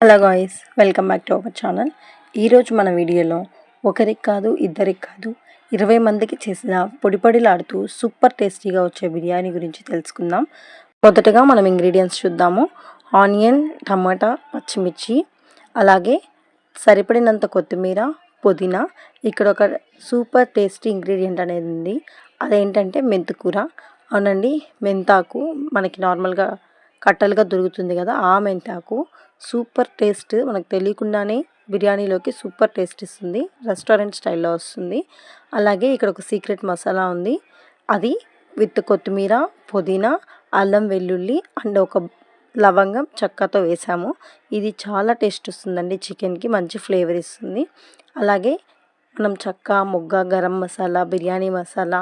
Hello guys welcome back to our channel ఈరోజు మన వీడియోలో ఒకరికి కాదు ఇద్దరికి కాదు ఇరవై మందికి చేసిన పొడిపొడిలాడుతూ సూపర్ టేస్టీగా వచ్చే బిర్యానీ గురించి తెలుసుకుందాం. మొదటగా మనం ఇంగ్రీడియంట్స్ చూద్దాము. ఆనియన్ టమాటా పచ్చిమిర్చి అలాగే సరిపడినంత కొత్తిమీర పుదీనా. ఇక్కడ ఒక సూపర్ టేస్టీ ఇంగ్రీడియంట్ అనేది ఉంది. అదేంటంటే మెంతుకూర. అవునండి మెంతాకు మనకి నార్మల్గా కట్టలుగా దొరుకుతుంది కదా ఆ మెంతాకు సూపర్ టేస్ట్ మనకు తెలియకుండానే బిర్యానీలోకి సూపర్ టేస్ట్ ఇస్తుంది రెస్టారెంట్ స్టైల్లో వస్తుంది. అలాగే ఇక్కడ ఒక సీక్రెట్ మసాలా ఉంది అది విత్ కొత్తిమీర పుదీనా అల్లం వెల్లుల్లి అండ్ ఒక లవంగం చక్కతో వేసాము. ఇది చాలా టేస్ట్ వస్తుందండి చికెన్కి మంచి ఫ్లేవర్ ఇస్తుంది. అలాగే మనం చక్క మొగ్గ గరం మసాలా బిర్యానీ మసాలా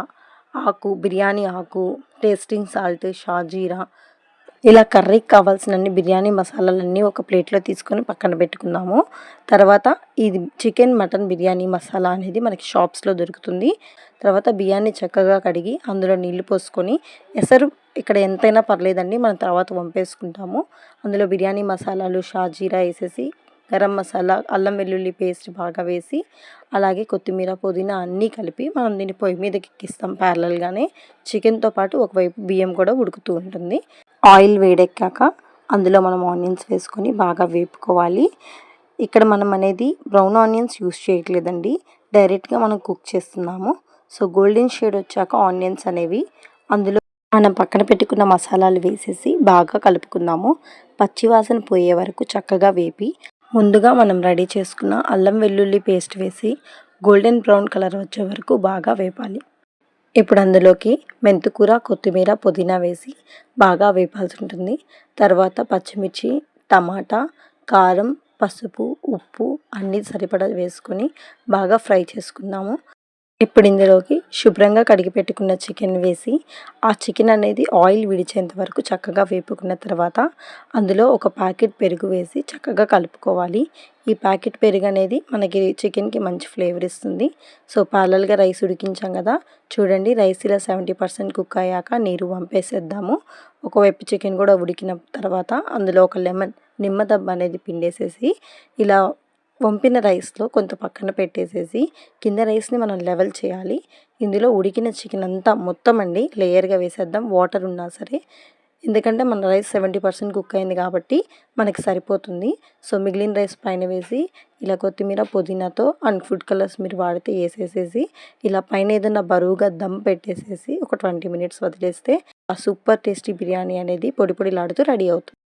ఆకు బిర్యానీ ఆకు టేస్టింగ్ సాల్ట్ షాజీరా ఇలా కర్రీకి కావాల్సినన్ని బిర్యానీ మసాలాలన్నీ ఒక ప్లేట్లో తీసుకొని పక్కన పెట్టుకుందాము. తర్వాత ఇది చికెన్ మటన్ బిర్యానీ మసాలా అనేది మనకి షాప్స్లో దొరుకుతుంది. తర్వాత బియ్యాన్ని చక్కగా కడిగి అందులో నీళ్ళు పోసుకొని ఎసరు ఇక్కడ ఎంతైనా పర్లేదండి మనం తర్వాత వంపేసుకుంటాము. అందులో బిర్యానీ మసాలాలు షాజీరా వేసేసి గరం మసాలా అల్లం వెల్లుల్లి పేస్ట్ బాగా వేసి అలాగే కొత్తిమీర పుదీనా అన్నీ కలిపి మనం దీన్ని పొయ్యి మీదకి ఎక్కిస్తాం ప్యారలల్గానే చికెన్తో పాటు ఒకవైపు బియ్యం కూడా ఉడుకుతూ ఉంటుంది. ఆయిల్ వేడెక్కాక అందులో మనం ఆనియన్స్ వేసుకొని బాగా వేపుకోవాలి. ఇక్కడ మనం అనేది బ్రౌన్ ఆనియన్స్ యూస్ చేయట్లేదండి. డైరెక్ట్గా మనం కుక్ చేస్తున్నాము. సో గోల్డెన్ షేడ్ వచ్చాక ఆనియన్స్ అనేవి అందులో మనం పక్కన పెట్టుకున్న మసాలాలు వేసేసి బాగా కలుపుకుందాము. పచ్చివాసన పోయే వరకు చక్కగా వేపి ముందుగా మనం రెడీ చేసుకున్న అల్లం వెల్లుల్లి పేస్ట్ వేసి గోల్డెన్ బ్రౌన్ కలర్ వచ్చే వరకు బాగా వేపాలి. ఇప్పుడు అందులోకి మెంతుకూర కొత్తిమీర పుదీనా వేసి బాగా వేపాల్సి ఉంటుంది తర్వాత పచ్చిమిర్చి టమాటా కారం పసుపు ఉప్పు అన్నీ సరిపడా వేసుకొని బాగా ఫ్రై చేసుకుందాము. ఇప్పుడు ఇందులోకి శుభ్రంగా కడిగి పెట్టుకున్న చికెన్ వేసి ఆ చికెన్ అనేది ఆయిల్ విడిచేంత వరకు చక్కగా వేపుకున్న తర్వాత అందులో ఒక ప్యాకెట్ పెరుగు వేసి చక్కగా కలుపుకోవాలి. ఈ ప్యాకెట్ పెరుగు అనేది మనకి చికెన్కి మంచి ఫ్లేవర్ ఇస్తుంది. సో పాలల్గా రైస్ ఉడికించాం కదా చూడండి రైస్ ఇలా సెవెంటీ పర్సెంట్ కుక్ అయ్యాక నీరు పంపేసేద్దాము ఒకవైపు చికెన్ కూడా ఉడికిన తర్వాత అందులో ఒక లెమన్ నిమ్మదబ్బ అనేది పిండేసేసి ఇలా వంపిన రైస్లో కొంత పక్కన పెట్టేసేసి కింద రైస్ని మనం లెవెల్ చేయాలి. ఇందులో ఉడికిన చికెన్ అంతా మొత్తం అండి లేయర్గా వేసేద్దాం. వాటర్ ఉన్నా సరే. ఎందుకంటే మన రైస్ సెవెంటీ పర్సెంట్ కుక్ అయింది కాబట్టి మనకి సరిపోతుంది. సో మిగిలిన రైస్ పైన వేసి ఇలా కొత్తిమీర పుదీనాతో అండ్ ఫుడ్ కలర్స్ మీరు వాడితే వేసేసేసి ఇలా పైన ఏదైనా బరువుగా దమ్ పెట్టేసేసి ఒక ట్వంటీ మినిట్స్ వదిలేస్తే ఆ సూపర్ టేస్టీ బిర్యానీ అనేది పొడి పొడిలాడుతూ రెడీ అవుతుంది.